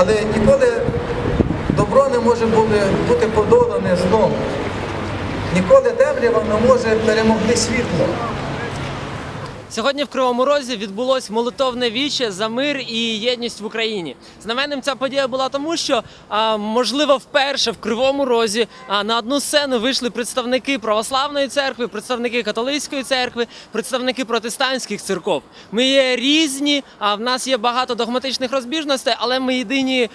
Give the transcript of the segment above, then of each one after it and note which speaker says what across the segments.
Speaker 1: Але ніколи добро не може бути, подолане зном. Ніколи темрява не може перемогти світло.
Speaker 2: Сьогодні в Кривому Розі відбулось молитовне віче за мир і єдність в Україні. Знаменним ця подія була тому, що можливо вперше в Кривому Розі на одну сцену вийшли представники православної церкви, представники католицької церкви, представники протестантських церков. Ми є різні, а в нас є багато догматичних розбіжностей, але ми єдині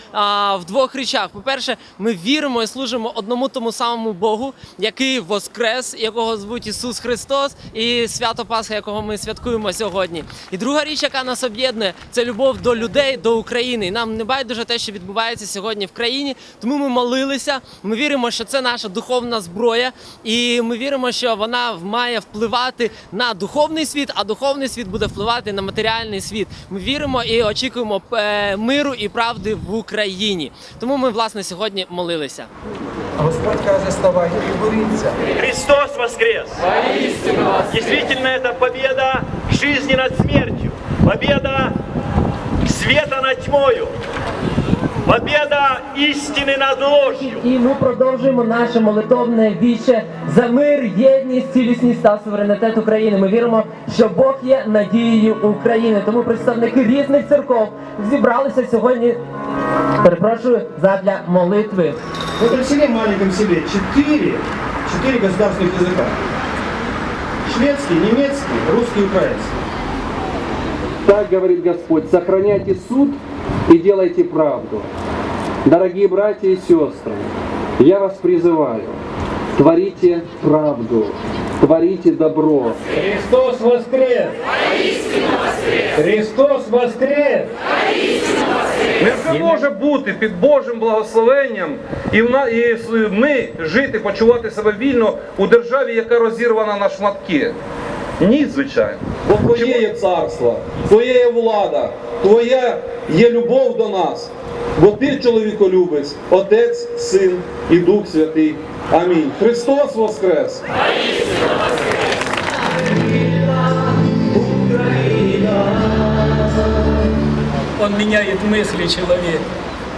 Speaker 2: в двох речах. По-перше, ми віримо і служимо одному тому самому Богу, який воскрес, якого звуть Ісус Христос, і свято Пасха, якого ми святкуємо сьогодні. І друга річ, яка нас об'єднує, це любов до людей, до України. І нам не байдуже те, що відбувається сьогодні в країні. Тому ми молилися. Ми віримо, що це наша духовна зброя, і ми віримо, що вона має впливати на духовний світ, а духовний світ буде впливати на матеріальний світ. Ми віримо і очікуємо е, миру і правди в Україні. Тому ми власне сьогодні молилися.
Speaker 1: Господь каже, ставайте і боріться.
Speaker 3: Христос воскрес! Действительно, это победа жизни над смертью, победа света над тьмою, победа истины над ложью.
Speaker 2: І ми продовжуємо наше молитовне віче за мир, єдність, цілісність та суверенітет України. Ми віримо, що Бог є надією України. Тому представники різних церков зібралися сьогодні. Перепрошую задля молитви.
Speaker 4: В этом селе, маленьком селе, четыре, четыре государственных языка. Шведский, немецкий, русский, украинский.
Speaker 5: Так говорит Господь, сохраняйте суд и делайте правду. Дорогие братья и сестры, я вас призываю, творите правду, творите добро,
Speaker 6: Христос воскрес! Христос воскрес!
Speaker 7: Не може бути під Божим благословенням і, ми жити, почувати себе вільно у державі, яка розірвана на шматки. Ні, звичайно.
Speaker 8: Бо Твоє є царство, Твоє є влада, Твоя є любов до нас. Бо ти чоловіколюбець, Отець, Син і Дух Святий. Амінь. Христос Воскрес!
Speaker 6: Он меняет мысли человек,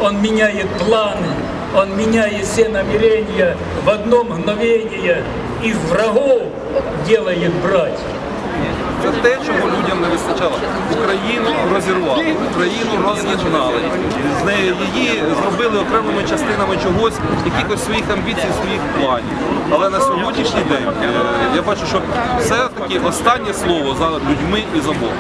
Speaker 6: он меняет планы, он меняет все намерения в одно мгновение. Из врагов делает братьев.
Speaker 9: Це те, чого людям не вистачало. Україну розірвали, Україну роз'єднали. З неї її зробили окремими частинами чогось, якихось своїх амбіцій, своїх планів. Але на сьогоднішній день е, я бачу, що все-таки останнє слово за людьми і за Богом.